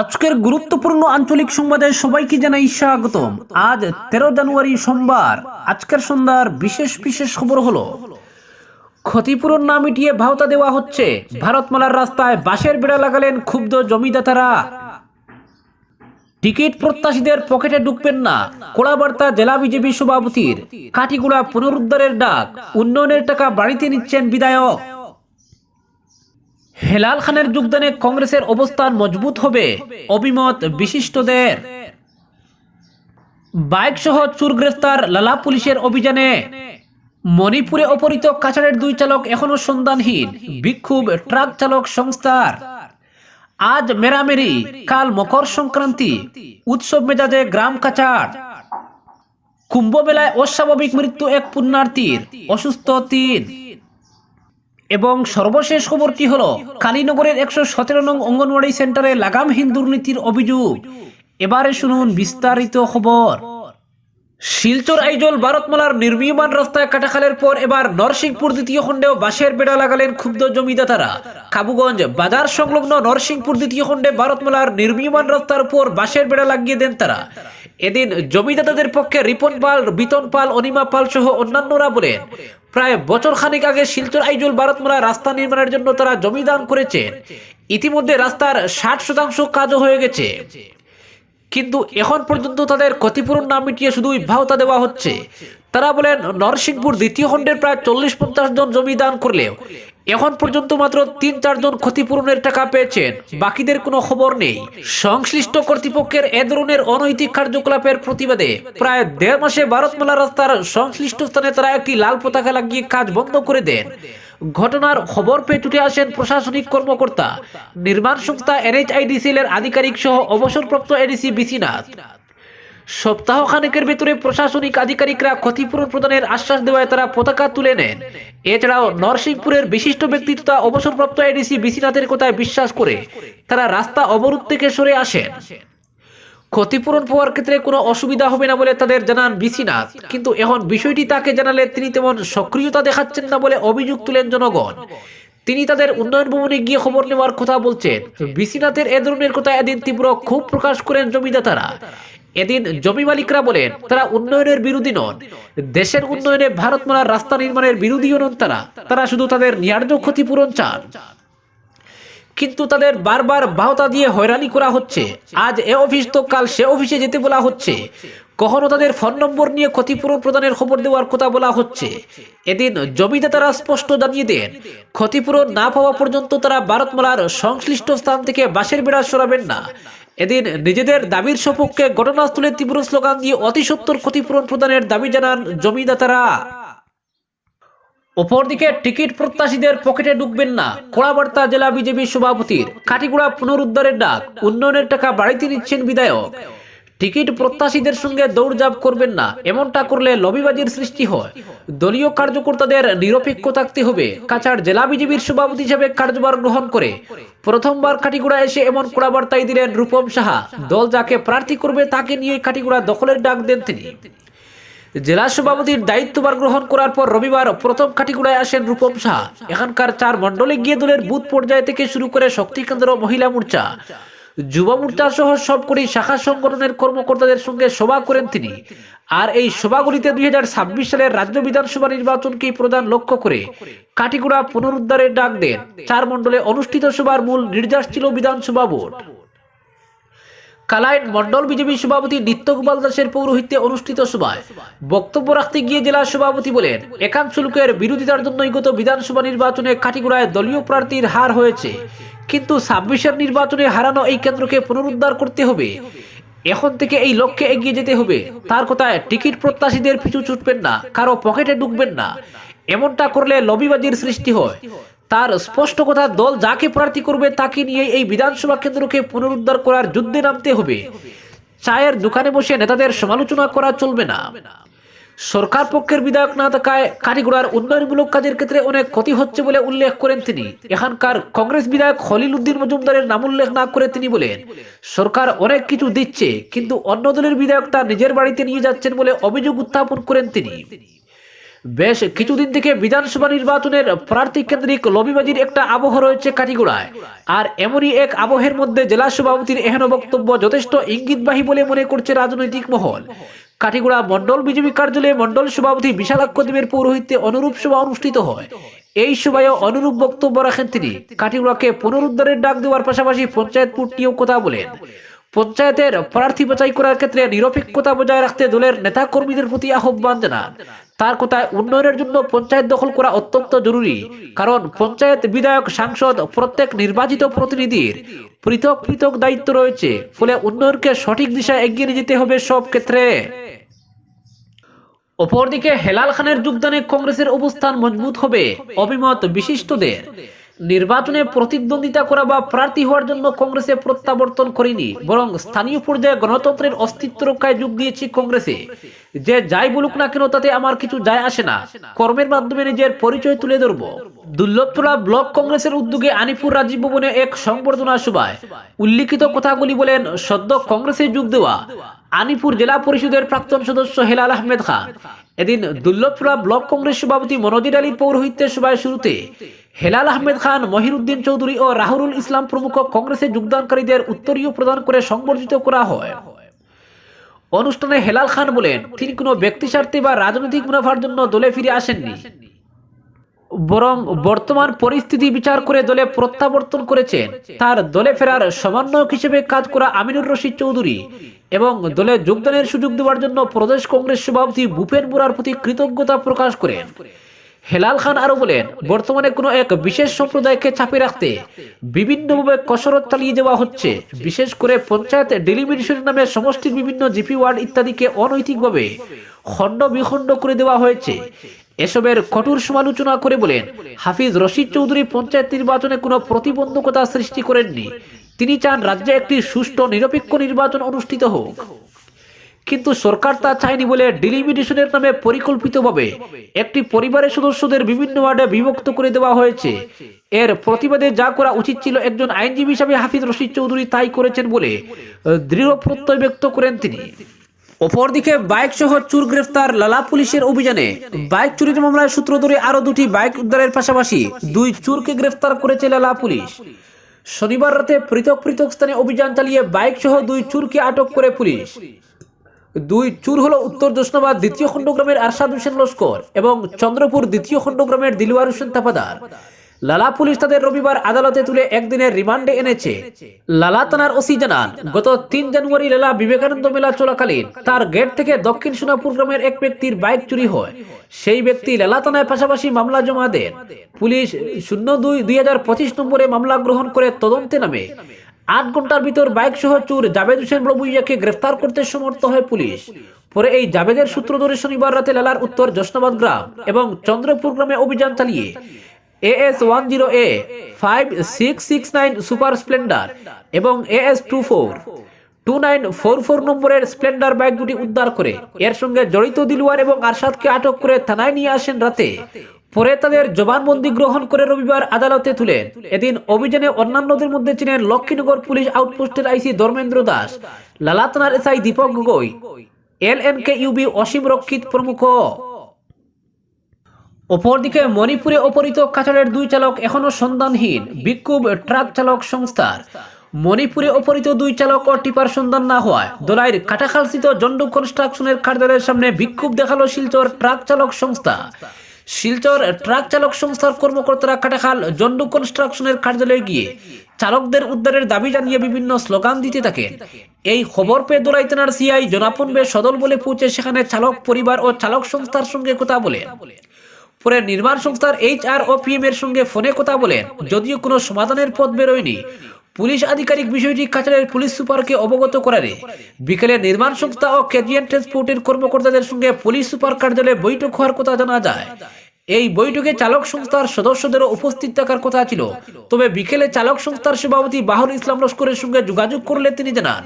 আজকের গুরুত্বপূর্ণ আঞ্চলিক সংবাদে সবাইকে জানাই স্বাগতম। আজ তেরো জানুয়ারি সোমবার, আজকের সন্ধ্যার বিশেষ বিশেষ খবর হলো, ক্ষতিপূরণ না মিটিয়ে ভাওতা দেওয়া হচ্ছে, ভারতমালার রাস্তায় বাঁশের বেড়া লাগালেন ক্ষুব্ধ জমিদাতারা। টিকিট প্রত্যাশীদের পকেটে ঢুকবেন না কোড়াবার্তা জেলা বিজেপি সভাপতির কাঠিগুড়া পুনরুদ্ধারের ডাক, উন্নয়নের টাকা বাড়িতে নিচ্ছেন বিধায়ক। হেলাল খানের যোগদানে কংগ্রেসের অবস্থান মজবুত হবে, অভিমত বিশিষ্টদের। বাইক সহ চুর গ্রেফতার লালা পুলিশের অভিযানে মণিপুরে অপহৃত কাছাড়ের দুই চালক এখনও সন্ধানহীন, বিক্ষোভ ট্রাক চালক সংস্থার। আজ মেরামেরি, কাল মকর সংক্রান্তি, উৎসব মেজাজে গ্রাম কাছাড়। কুম্ভ মেলায় অস্বাভাবিক মৃত্যু এক পুণ্যার্থীর, অসুস্থ তিন। এবং সর্বশেষ খবরটি হলো, কালীনগরের একশো সতেরো নং অঙ্গনওয়াড়ি সেন্টারে লাগামহীন দুর্নীতির অভিযোগ। এবারে শুনুন বিস্তারিত খবর। শিলচর আইজল ভারতমালার নির্মীয়মান রাস্তায় কাটাখালের পর এবার নরসিংপুর দ্বিতীয় খণ্ডেও বাঁশের বেড়া লাগালেন ক্ষুব্ধ জমিদাতারা। কাবুগঞ্জ বাজার সংলগ্ন নরসিংপুর দ্বিতীয় খণ্ডে ভারতমালার নির্মীয়মান রাস্তার উপর বাঁশের বেড়া লাগিয়ে দেন তারা। এদিন জমিদাতাদের পক্ষে রিপন পাল, বিতন পাল, অনিমা পাল সহ অন্যান্যরা বলেন প্রায় বছর খানিক আগে শিলচর আইজল ভারতমালা রাস্তা নির্মাণের জন্য তারা জমিদান করেছেন। ইতিমধ্যে রাস্তার ষাট শতাংশ কাজও হয়ে গেছে। কিন্তু এখন পর্যন্ত তাদের ক্ষতিপূরণ না মিটিয়ে শুধুই ভাওতা দেওয়া হচ্ছে। তারা বলেন, নরসিংপুর দ্বিতীয় খণ্ডের প্রায় চল্লিশ পঞ্চাশ জন জমি দান করলেও এখন পর্যন্ত মাত্র তিন চারজন ক্ষতিপূরণের টাকা পেয়েছেন। বাকিদের কোনো খবর নেই। সংশ্লিষ্ট কর্তৃপক্ষের এ ধরনের অনৈতিক কার্যকলাপের প্রতিবাদে প্রায় দেড় মাসে ভারতমালা রাস্তার সংশ্লিষ্ট স্থানে তারা একটি লাল পতাকা লাগিয়ে কাজ বন্ধ করে দেন। ঘটনার খবর পেয়ে ছুটে আসেন প্রশাসনিক কর্মকর্তা। নির্মাণ সংস্থা এনএইচআইডিসিএল এর আধিকারিক সহ অবসরপ্রাপ্ত এডিসি বিসিনাথ। সপ্তাহ খানেকের ভেতরে প্রশাসনিক আধিকারিকরা ক্ষতিপূরণ প্রদানের আশ্বাস দেওয়ায় তারা পতাকা তুলে নেন। এছাড়াও নরসিংপুরের বিশিষ্ট ব্যক্তি তথা অবসরপ্রাপ্ত এডিসি বিসিনাথের কথায় বিশ্বাস করে তারা রাস্তা অবরোধ থেকে সরে আসেন। ক্ষতিপূরণ পাওয়ার ক্ষেত্রে কোনো অসুবিধা হবে না বলে তাদের জানান বিসিনাথ। কিন্তু এখন বিষয়টি তাকে জানালে তিনি তেমন সক্রিয়তা দেখাচ্ছেন না বলে অভিযোগ তুলেন জনগণ। তিনি তাদের উন্নয়ন ভবনে গিয়ে খবর নেওয়ার কথা বলছেন। বিসিনাথের এ ধরনের কথা এদিন তীব্র ক্ষোভ প্রকাশ করেন জমিদাতারা। এদিন জমি মালিকরা বলেন, তারা উন্নয়নের বিরোধী নন। দেশের উন্নয়নে ভারতমালার রাস্তা নির্মাণের বিরোধীও নন তারা। তারা শুধু তাদের ন্যায্য ক্ষতিপূরণ চান। কিন্তু তাদের বারবার বাহতা দিয়ে হয়রানি করা হচ্ছে। আজ এ অফিস তো কাল সে অফিসে যেতে বলা হচ্ছে। কখনো তাদের ফোন নম্বর নিয়ে ক্ষতিপূরণ প্রদানের খবর দেওয়ার কথা বলা হচ্ছে। এদিন জমিদাতারা স্পষ্ট জানিয়ে দেন, ক্ষতিপূরণ না পাওয়া পর্যন্ত তারা ভারতমালার সংশ্লিষ্ট স্থান থেকে বাঁশের বেড়া সরাবেন না। এদিন নিজেদের দাবির সপক্ষে ঘটনাস্থলে তীব্র স্লোগান দিয়ে অতি সত্তর ক্ষতিপূরণ প্রদানের দাবি জানান জমিদাতারা। অপরদিকে টিকিট প্রত্যাশীদের পকেটে ঢুকবেন না কোড়াবার্তা জেলা বিজেপি সভাপতির। কাটিগুড়া পুনরুদ্ধারের ডাক, উন্নয়নের টাকা বাড়িতে নিচ্ছেন বিধায়ক। টিকিট প্রত্যাশীদের সঙ্গে দৌড়ঝাঁপ করবেন না, এমনটা করলে লবিবাজির সৃষ্টি হয়। দলীয় কার্যকর্তাদের নিরপেক্ষ থাকতে হবে, কাছাড় জেলা বিজেপির সভাপতি হিসেবে কার্যভার গ্রহণ করে। প্রথমবার কাটিগুড়া এসে এমন কোড়াবার্তাই দিলেন রূপম সাহা, দল যাকে প্রার্থী করবে তাকে নিয়ে কাটিগুড়া দখলের ডাক দেন তিনি। জেলা সভাপতির দায়িত্বভার গ্রহণ করার পর রবিবার প্রথম কাটিগুড়ায় আসেন রূপম শাহ এখানকার চার মণ্ডলে গিয়ে দলের বুথ পর্যায় থেকে শুরু করে শক্তি কেন্দ্র মহিলা মোর্চা। যুব মোর্চা সহ সবকটি শাখা সংগঠনের কর্মকর্তাদের সঙ্গে সভা করেন তিনি। আর এই সভাগুলিতে দুই হাজার ছাব্বিশ সালের রাজ্য বিধানসভা নির্বাচনকে প্রধান লক্ষ্য করে কাটিগুড়া পুনরুদ্ধারের ডাক দেন। চার মণ্ডলে অনুষ্ঠিত সভার মূল নির্যাস ছিল বিধানসভা ভোট। কালাইন মন্ডল বিজেপি সভাপতি নিত্য গোপাল দাসের পৌরোহিত্যে অনুষ্ঠিত সভায় বক্তব্য রাখতে গিয়ে জেলা সভাপতি বলেন একান্ত শুল্কের বিরোধিতার জন্যই গত বিধানসভা নির্বাচনে কাটিগুড়ায় দলীয় প্রার্থীর হার হয়েছে। কিন্তু ছাব্বিশের নির্বাচনে হারানো এই কেন্দ্রকে পুনরুদ্ধার করতে হবে। এখন থেকে এই লক্ষ্যে এগিয়ে যেতে হবে। তার কথায় টিকিট প্রত্যাশীদের পিছু ছুটবেন না, কারও পকেটে ঢুকবেন না। এমনটা করলে লবিবাজির সৃষ্টি হয়। তার স্পষ্ট কথা, দল যাকে প্রার্থী করবে তাকে নিয়ে এই বিধানসভা কেন্দ্রকে পুনরুদ্ধার করার যুদ্ধে নামতে হবে। চায়ের দোকানে বসে নেতাদের সমালোচনা করা চলবে না। সরকার পক্ষের বিধায়ক না থাকায় কারিগড়ার উন্নয়নমূলক কাজের ক্ষেত্রে অনেক ক্ষতি হচ্ছে বলে উল্লেখ করেন তিনি। এখানকার কংগ্রেস বিধায়ক খলিল উদ্দিন মজুমদারের নাম উল্লেখ না করে তিনি বলেন, সরকার অনেক কিছু দিচ্ছে, কিন্তু অন্য দলের বিধায়ক তা নিজের বাড়িতে নিয়ে যাচ্ছেন বলে অভিযোগ উত্থাপন করেন তিনি। বেশ কিছুদিন থেকে বিধানসভা নির্বাচনের প্রার্থী কেন্দ্রিক লবিবাজির একটা আবহ রয়েছে কাটিগোড়ায় আর এমনই এক আবহের মধ্যে জেলা সভাপতির এহেন বক্তব্য যথেষ্ট ইঙ্গিতবাহী বলে মনে করছে রাজনৈতিক মহল। কাটিগোড়া মন্ডল বিজেপি কার্যালয়ে মন্ডল সভাপতি বিশালাক্ষ দেবের পৌরোহিত্যে অনুরূপ সভা অনুষ্ঠিত হয়। এই সভায় অনুরূপ বক্তব্য রাখেন তিনি। কাটিগোড়াকে পুনরুদ্ধারের ডাক দেওয়ার পাশাপাশি পঞ্চায়েত নিয়েও কথা বলেন। পঞ্চায়েতের প্রার্থী বাছাই করার ক্ষেত্রে নিরপেক্ষতা বজায় রাখতে দলের নেতা কর্মীদের প্রতি আহ্বান জানান। তার কথায় উন্নয়নের জন্য পঞ্চায়েত দখল করা অত্যন্ত জরুরি, কারণ পঞ্চায়েত বিধায়ক, সাংসদ, প্রত্যেক নির্বাচিত প্রতিনিধির পৃথক পৃথক দায়িত্ব রয়েছে, ফলে উন্নয়নকে সঠিক দিশায় এগিয়ে নিয়ে যেতে হবে সব ক্ষেত্রে। অপরদিকে হেলাল খানের যোগদানে কংগ্রেসের অবস্থান মজবুত হবে, অভিমত বিশিষ্টদের। নির্বাচনে প্রতিদ্বন্দ্বিতা করা বা প্রার্থী হওয়ার জন্য কংগ্রেসে প্রত্যাবর্তন করেনি, বরং স্থানীয় পর্যায়ে গণতন্ত্রের অস্তিত্ব রক্ষায় যোগ দিয়েছি কংগ্রেসে। যে যাই বলুক না কেন, তাতে আমার কিছু যায় আসে না। কর্মের মাধ্যমে নিজের পরিচয় তুলে ধরব। দুর্লভপুরা ব্লক কংগ্রেসের উদ্যোগে আনিপুর রাজীব ভবনে এক সংবর্ধনা সভায় উল্লিখিত কথাগুলি বলেন, সদ্য কংগ্রেসে যোগ দেওয়া আনিপুর জেলা পরিষদের প্রাক্তন সদস্য হেলাল আহমেদ খান এদিন দুর্লভপুরা ব্লক কংগ্রেস সভাপতি মনোজির আলীর পৌরোহিত্যের সভায় শুরুতে হেলাল আহমেদ খান মহিরুদ্দিন চৌধুরী ও রাহুল ইসলাম প্রমুখ কংগ্রেসে যোগদানকারীদের উত্তরীয় প্রদান করে সংবর্ধিত করা হয়। অনুষ্ঠানে হেলাল খান বলেন, তিনি কোনো ব্যক্তি স্বার্থে বা রাজনৈতিক মুনাফার জন্য দলে ফিরে আসেননি। বরং বর্তমান পরিস্থিতি বিচার করে দলে প্রত্যাবর্তন করেছেন। তার দলে ফেরার সমন্বয়ক হিসেবে কাজ করা আমিনুর রশিদ চৌধুরী এবং দলে যোগদানের সুযোগ দেওয়ার জন্য প্রদেশ কংগ্রেস সভাপতি ভূপেন বোরার প্রতি কৃতজ্ঞতা প্রকাশ করেন। হেলাল খান আরও বলেন, বর্তমানে কোনো এক বিশেষ সম্প্রদায়কে চাপে রাখতে বিভিন্নভাবে কসরত চালিয়ে যাওয়া হচ্ছে। বিশেষ করে পঞ্চায়েত ডেলিমিটেশনের নামে সমষ্টির বিভিন্ন জিপি ওয়ার্ড ইত্যাদিকে অনৈতিকভাবে খণ্ড বিখণ্ড করে দেওয়া হয়েছে। এসবের কঠোর সমালোচনা করে বলেন, হাফিজ রশিদ চৌধুরী পঞ্চায়েত নির্বাচনে কোনো প্রতিবন্ধকতা সৃষ্টি করেননি। তিনি চান রাজ্যে একটি সুষ্ঠু নিরপেক্ষ নির্বাচন অনুষ্ঠিত হোক। কিন্তু সরকার তা চায়নি বলে ডিলিমিটেশনের নামে পরিকল্পিতভাবে একটি পরিবারের সদস্যদের বিভিন্ন ওয়ার্ডে বিভক্ত করে দেওয়া হয়েছে। এর প্রতিবাদে যা করা উচিত ছিল একজন আইনজীবী হিসাবে হাফিজ রশিদ চৌধুরী তাই করেছেন বলে দৃঢ় প্রত্যয় ব্যক্ত করেন তিনি। অপরদিকে বাইক সহ চুর গ্রেফতার, লালা পুলিশের অভিযানে বাইক চুরির মামলায় সূত্র ধরে আরও দুটি বাইক উদ্ধারের পাশাপাশি দুই চুরকে গ্রেফতার করেছে লালা পুলিশ। শনিবার রাতে পৃথক পৃথক স্থানে অভিযান চালিয়ে বাইক সহ দুই চুরকে আটক করে পুলিশ। দুই, চুর হলো উত্তর জোসনাবাদ দ্বিতীয় খণ্ডগ্রামের আরশাদ হোসেন লস্কর এবং চন্দ্রপুর দ্বিতীয় খণ্ডগ্রামের দিলওয়ার হোসেন তাপাদার। লালা পুলিশ তাদের রবিবার আদালতে তুলে একদিনের রিমান্ডে এনেছে। লালা থানার ওসি জানান, গত তিন জানুয়ারি লালা বিবেকানন্দ মেলা চলাকালীন তার গেট থেকে দক্ষিণ সোনাপুর গ্রামের এক ব্যক্তির বাইক চুরি হয়। সেই ব্যক্তি লালা থানায় পাশাপাশি মামলা জমা দেন। পুলিশ শূন্য দুই দুই নম্বরে মামলা গ্রহণ করে তদন্তে নামে। আট ঘণ্টার ভিতর বাইক সহ চুর জাবেদ হোসেন বড়বুইয়াকে গ্রেফতার করতে সমর্থ হয় পুলিশ। পরে এই জাবেদের সূত্র ধরে শনিবার রাতে লালার উত্তর জশনাবাদ গ্রাম এবং চন্দ্রপুর গ্রামে অভিযান চালিয়ে AS one zero A five six six nine super Splendor এবং AS two four two nine four four নম্বরের স্প্লেন্ডার বাইক দুটি উদ্ধার করে। এর সঙ্গে জড়িত দিলওয়ার এবং আরশাদকে আটক করে থানায় নিয়ে আসেন রাতে। পরে তাদের জবানবন্দি গ্রহণ করে রবিবার আদালতে তুলেন এদিন অভিযানে অন্যান্যদের মধ্যে ছিলেন লক্ষ্মীনগর পুলিশ আউটপোস্টের আইসি ধর্মেন্দ্র দাস, লালা থানার SI Deepak Gogoi, L N K UB Asim Rakshit প্রমুখ। অপরদিকে মণিপুরে অপহৃত কাছাড়ের দুই চালক এখনও সন্ধানহীন, বিক্ষোভ ট্রাক চালক সংস্থার। মণিপুরে অপহৃত দুই চালক ও টিপার সন্ধান না হওয়ায় দোলাইর কাটাখালস্থিত জন্ডু কনস্ট্রাকশনের কার্যালয়ের সামনে বিক্ষোভ দেখাল শিলচর ট্রাক চালক সংস্থা। শিলচর ট্রাক চালক সংস্থার কর্মকর্তারা কাটাখাল জন্ডু কনস্ট্রাকশনের কার্যালয়ে গিয়ে চালকদের উদ্ধারের দাবি জানিয়ে বিভিন্ন স্লোগান দিতে থাকেন এই খবর পেয়ে দোলাই থানার সিআই জনাপন বে সদল বলে পৌঁছে সেখানে চালক পরিবার ও চালক সংস্থার সঙ্গে কথা বলেন পরে নির্মাণ সংস্থার এইচ আর ও পিএম এর সঙ্গে ফোনে কথা বলেন যদিও কোনো সমাধানের পথ বেরোয়নি। পুলিশ আধিকারিক বিষয়টি কাছাড়ের পুলিশ সুপারকে অবগত করারে বিকেলে নির্মাণ সংস্থা ও কেজিএন ট্রান্সপোর্টের কর্মকর্তাদের সঙ্গে পুলিশ সুপার কার্যালয়ে বৈঠক হওয়ার কথা জানা যায়। এই বৈঠকে চালক সংস্থার সদস্যদেরও উপস্থিত থাকার কথা ছিল। তবে বিকেলে চালক সংস্থার সভাপতি বাহর ইসলাম লস্করের সঙ্গে যোগাযোগ করলে তিনি জানান,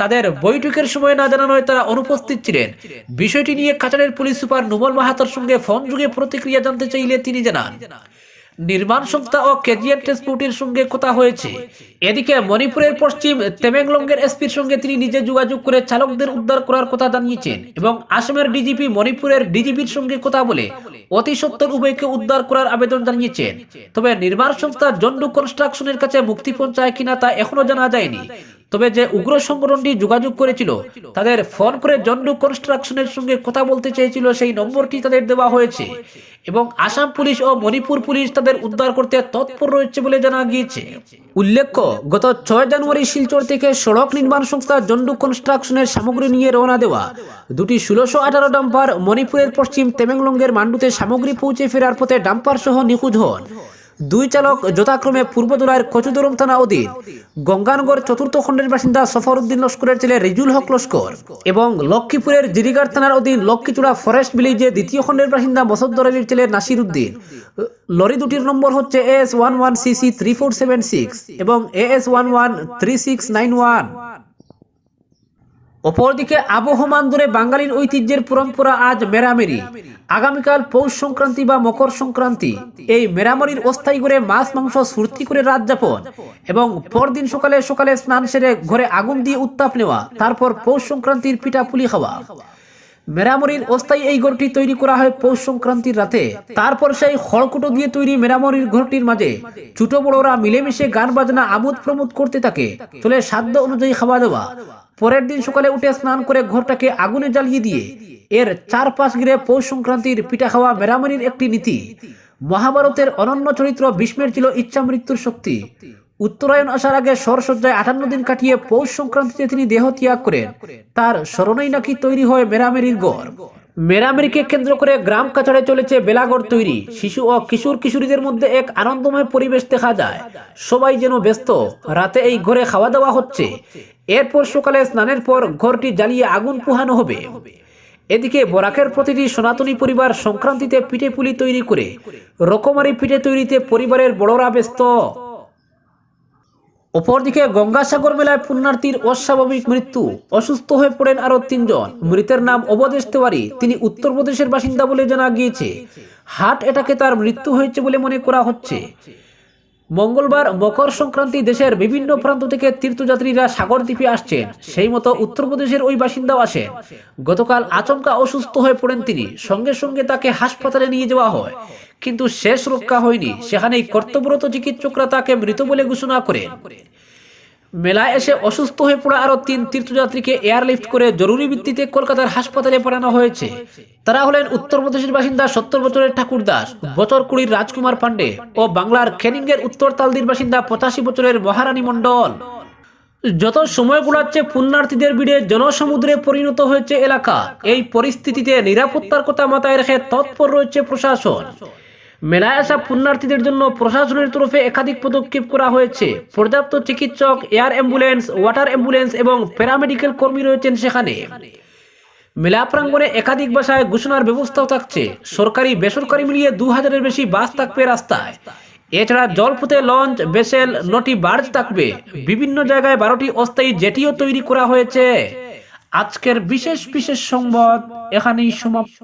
তাদের বৈঠকের সময় না জানানোয় তারা অনুপস্থিত ছিলেন। বিষয়টি নিয়ে কাছাড়ের পুলিশ সুপার নুমল মাহাতার সঙ্গে ফোন যুগে প্রতিক্রিয়া জানতে চাইলে তিনি জানান নির্মাণ সংস্থা ও কেজিএন ট্রান্সপোর্টের সঙ্গে কথা হয়েছে। এদিকে মণিপুরের পশ্চিম তেমেংলংয়ের এসপির সঙ্গে তিনি নিজে যোগাযোগ করে চালকদের উদ্ধার করার কথা জানিয়েছেন এবং আসামের ডিজিপি মণিপুরের ডিজিপির সঙ্গে কথা বলে অতি সত্তর উভয়কে উদ্ধার করার আবেদন জানিয়েছেন। তবে নির্মাণ সংস্থা জন্ডু কনস্ট্রাকশনের কাছে মুক্তিপণ চায় কিনা তা এখনও জানা যায়নি। তবে যে উগ্র সংগঠনটি যোগাযোগ করেছিল, তাদের ফোন করে জন্ডু কনস্ট্রাকশনের সঙ্গে কথা বলতে চেয়েছিল সেই নম্বরটি তাদের দেওয়া হয়েছে। এবং আসাম পুলিশ ও মণিপুর পুলিশ তাদের উদ্ধার করতে তৎপর রয়েছে বলে জানা গিয়েছে। উল্লেখ্য, গত ছয় জানুয়ারি শিলচর থেকে সড়ক নির্মাণ সংস্থা জন্ডু কনস্ট্রাকশনের সামগ্রী নিয়ে রওনা দেওয়া। দুটি ষোলোশো আঠারো ডাম্পার মণিপুরের পশ্চিম তেমেংলঙ্গের মান্ডুতে সামগ্রী পৌঁছে ফেরার পথে ডাম্পার সহ নিখোঁজ হন। দুই চালক যথাক্রমে পূর্বদোলার কচুদরম থানা অধীন গঙ্গানগর চতুর্থ খণ্ডের বাসিন্দা সফর উদ্দিন লস্করের ছেলে রিজুল হক লস্কর এবং লক্ষ্মীপুরের জিরিগার থানার অধীন লক্ষ্মীচূড়া ফরেস্ট ভিলেজে দ্বিতীয় খণ্ডের বাসিন্দা মসদ্দর আলীর ছেলে নাসির উদ্দিন লরি দুটির নম্বর হচ্ছে S one one CC three four seven six এবং S one one three six nine one অপরদিকে আবহমান ধরে বাঙালির ঐতিহ্যের পরম্পরা আজ মেরামেরি। আগামীকাল পৌষ সংক্রান্তি বা মকর সংক্রান্তি। এই মেরামরির অস্থায়ী করে মাছ, মাংস সুরতি করে রাত যাপন এবং পরদিন সকালে সকালে স্নান সেরে ঘরে আগুন দিয়ে উত্তাপ নেওয়া, তারপর পৌষ সংক্রান্তির পিঠা পুলি খাওয়া। মেরামরির অস্থায়ী এই ঘরটি তৈরি করা হয় পৌষ সংক্রান্তির রাতে। তারপর সেই খড়কুটো দিয়ে তৈরি মেরামরির ঘরটির মাঝে। ছোট বড়রা মিলেমিশে গান বাজনা আমোদ প্রমোদ করতে থাকে। চলে সাধ্য অনুযায়ী খাওয়া দাওয়া। পরের দিন সকালে উঠে স্নান করে ঘরটাকে আগুনে জ্বালিয়ে দিয়ে এর চারপাশ ঘিরে পৌষ সংক্রান্তির পিঠা খাওয়া মেরামারির একটি নীতি। মহাভারতের অনন্য চরিত্র ভীষ্মের ছিল ইচ্ছা মৃত্যুর শক্তি। উত্তরায়ণ আসার আগে সরসজ্জায় আটান্ন দিন কাটিয়ে পৌষ সংক্রান্তিতে তিনি দেহ ত্যাগ করেন। তার স্মরণেই নাকি তৈরি হয় মেরামেরির গড়। মেরামেরিকে কেন্দ্র করে গ্রাম কাছাড়ে চলেছে বেলাগড় তৈরি। শিশু ও কিশোর কিশোরীদের মধ্যে এক আনন্দময় পরিবেশ দেখা যায়। সবাই যেন ব্যস্ত। রাতে এই ঘরে খাওয়া দাওয়া হচ্ছে। এরপর সকালে স্নানের পর ঘরটি জ্বালিয়ে আগুন পোহানো হবে। এদিকে বরাকের প্রতিটি সনাতনী পরিবার সংক্রান্তিতে পিঠে পুলি তৈরি করে। রকমারি পিঠে তৈরিতে পরিবারের বড়রা ব্যস্ত। অপরদিকে গঙ্গাসাগর মেলায় পুণ্যার্থীর অস্বাভাবিক মৃত্যু। অসুস্থ হয়ে পড়েন আরও তিনজন। মৃতের নাম অবদেশ তেওয়ারি। তিনি উত্তরপ্রদেশের বাসিন্দা বলে জানা গিয়েছে। হার্ট অ্যাটাকে তার মৃত্যু হয়েছে বলে মনে করা হচ্ছে। মঙ্গলবার মকর সংক্রান্তি দেশের বিভিন্ন প্রান্ত থেকে তীর্থযাত্রীরা সাগর দ্বীপে আসছেন। সেই মতো উত্তরপ্রদেশের ওই বাসিন্দাও আসেন। গতকাল আচমকা অসুস্থ হয়ে পড়েন তিনি। সঙ্গে সঙ্গে তাকে হাসপাতালে নিয়ে যাওয়া হয়। কিন্তু শেষ রক্ষা হয়নি। সেখানেই কর্তব্যরত চিকিৎসকরা তাকে মৃত বলে ঘোষণা করেন। মেলায় এসে অসুস্থ হয়ে পড়া আরও তিন তীর্থযাত্রীকে এয়ারলিফট করে জরুরি ভিত্তিতে কলকাতার হাসপাতালে পাঠানো হয়েছে। তারা হলেন উত্তরপ্রদেশের বাসিন্দা সত্তর বছরের ঠাকুর দাস, বছর কুড়ির রাজকুমার পান্ডে ও বাংলার খেনিংয়ের উত্তর তালদির বাসিন্দা পঁচাশি বছরের মহারানী মণ্ডল। যত সময় গুলাচ্ছে, পুণ্যার্থীদের ভিড়ে জনসমুদ্রে পরিণত হয়েছে এলাকা। এই পরিস্থিতিতে নিরাপত্তার কথা মাথায় রেখে তৎপর রয়েছে প্রশাসন। মেলায় আসা পুণ্যার্থীদের জন্য প্রশাসনের তরফে একাধিক পদক্ষেপ করা হয়েছে। পর্যাপ্ত চিকিৎসক, এয়ার অ্যাম্বুলেন্স, ওয়াটার অ্যাম্বুলেন্স এবং প্যারামেডিক্যাল কর্মী রয়েছেন সেখানে। মেলা প্রাঙ্গণে একাধিক বাসায় ঘোষণার ব্যবস্থাও থাকছে। সরকারি, বেসরকারি মিলিয়ে দু হাজারের বেশি বাস থাকবে রাস্তায়। এছাড়া জলপথে লঞ্চ বেসেল নটি বার্জ থাকবে। বিভিন্ন জায়গায় বারোটি অস্থায়ী জেটিও তৈরি করা হয়েছে। আজকের বিশেষ বিশেষ সংবাদ এখানেই সমাপ্ত।